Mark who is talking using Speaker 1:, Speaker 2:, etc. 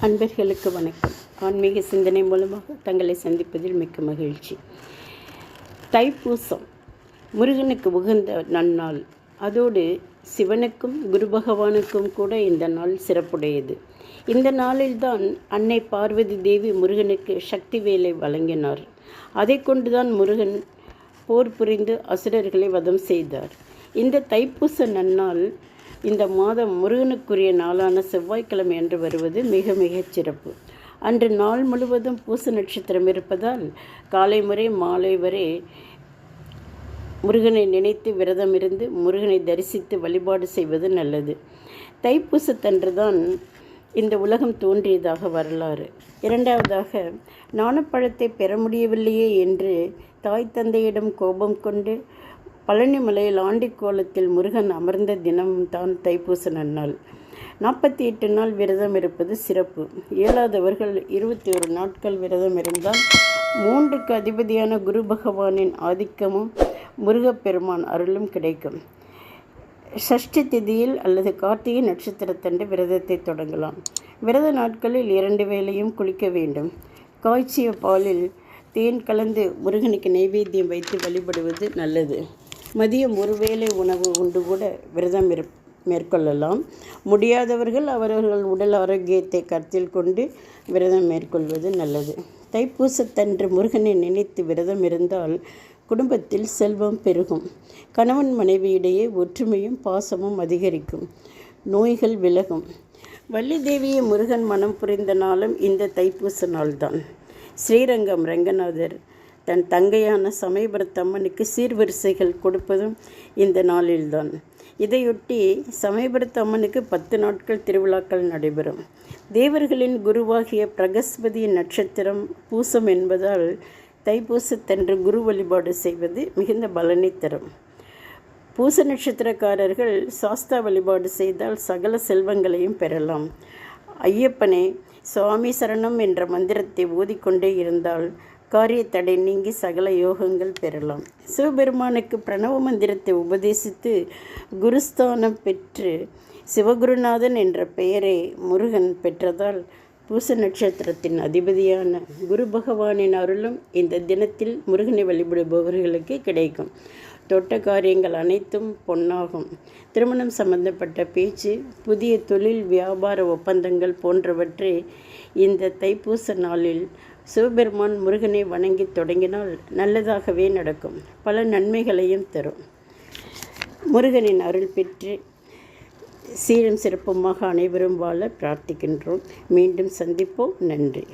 Speaker 1: அன்பர்களுக்கு வணக்கம். ஆன்மீக சிந்தனை மூலமாக தங்களை சந்திப்பதில் மிக்க மகிழ்ச்சி. தைப்பூசம். முருகனுக்கு உகந்த நன்னாள். அதோடு சிவனுக்கும் குரு பகவானுக்கும் கூட இந்த நாள் சிறப்புடையது. இந்த நாளில்தான் அன்னை பார்வதி தேவி முருகனுக்கு சக்தி வேலை வழங்கினார். அதை கொண்டுதான் முருகன் போர் புரிந்து அசுரர்களை வதம் செய்தார். இந்த தைப்பூச நன்னாள் இந்த மாதம் முருகனுக்குரிய நாளான செவ்வாய்க்கிழமை என்று வருவது மிக மிகச் சிறப்பு. அன்று நாள் முழுவதும் பூச நட்சத்திரம் இருப்பதால் காலை முறை மாலை வரை முருகனை நினைத்து விரதம் இருந்து முருகனை தரிசித்து வழிபாடு செய்வது நல்லது. தைப்பூசத்தன்று தான் இந்த உலகம் தோன்றியதாக வரலாறு. இரண்டாவதாக ஞானப்பழத்தை பெற முடியவில்லையே என்று தாய் தந்தையிடம் கோபம் கொண்டு பழனிமலையில் ஆண்டிக்கோலத்தில் முருகன் அமர்ந்த தினமும் தான் தைப்பூச நன்னாள். நாற்பத்தி எட்டு நாள் விரதம் இருப்பது சிறப்பு. இயலாதவர்கள் இருபத்தி ஒரு நாட்கள் விரதம் இருந்தால் மூன்றுக்கு அதிபதியான குரு பகவானின் ஆதிக்கமும் முருகப்பெருமான் அருளும் கிடைக்கும். ஷஷ்டி திதியில் அல்லது கார்த்திகை நட்சத்திரத்தன்று விரதத்தை தொடங்கலாம். விரத நாட்களில் இரண்டு வேளையும் குளிக்க வேண்டும். காய்ச்சிய பாலில் தேன் கலந்து முருகனுக்கு நைவேத்தியம் வைத்து வழிபடுவது நல்லது. மதியம் ஒருவேளை உணவு உண்டு கூட விரதம் இரு மேற்கொள்ளலாம். முடியாதவர்கள் அவரவர்கள் உடல் ஆரோக்கியத்தை கருத்தில் கொண்டு விரதம் மேற்கொள்வது நல்லது. தைப்பூசத்தன்று முருகனை நினைத்து விரதம் இருந்தால் குடும்பத்தில் செல்வம் பெருகும். கணவன் மனைவியிடையே ஒற்றுமையும் பாசமும் அதிகரிக்கும். நோய்கள் விலகும். வள்ளி தேவியை முருகன் மனம் புரிந்த நாளும் இந்த தைப்பூச நாள்தான். ஸ்ரீரங்கம் ரங்கநாதர் தன் தங்கையான சமயபுரத்தம்மனுக்கு சீர்வரிசைகள் கொடுப்பதும் இந்த நாளில்தான். இதையொட்டி சமயபுரத்தம்மனுக்கு பத்து நாட்கள் திருவிழாக்கள் நடைபெறும். தேவர்களின் குருவாகிய பிரகஸ்பதி நட்சத்திரம் பூசம் என்பதால் தைப்பூசத்தன்று குரு வழிபாடு செய்வது மிகுந்த பலனை தரும். பூச நட்சத்திரக்காரர்கள் சாஸ்தா வழிபாடு செய்தால் சகல செல்வங்களையும் பெறலாம். ஐயப்பனே சுவாமி சரணம் என்ற மந்திரத்தை ஓதிக்கொண்டே இருந்தால் காரிய தடை நீங்கி சகல யோகங்கள் பெறலாம். சிவபெருமானுக்கு பிரணவ மந்திரத்தை உபதேசித்து குருஸ்தானம் பெற்று சிவகுருநாதன் என்ற பெயரை முருகன் பெற்றதால் பூச நட்சத்திரத்தின் அதிபதியான குரு பகவானின் அருளும் இந்த தினத்தில் முருகனை வழிபடுபவர்களுக்கு கிடைக்கும். தொட்ட காரியங்கள் அனைத்தும் பொன்னாகும். திருமணம் சம்பந்தப்பட்ட பேச்சு புதிய தொழில் வியாபார ஒப்பந்தங்கள் போன்றவற்றை இந்த தைப்பூச நாளில் சிவபெருமான் முருகனை வணங்கி தொடங்கினால் நல்லதாகவே நடக்கும். பல நன்மைகளையும் தரும். முருகனின் அருள் பெற்று சீரும் சிறப்புமாக அனைவரும் வாழ பிரார்த்திக்கின்றோம். மீண்டும் சந்திப்போம். நன்றி.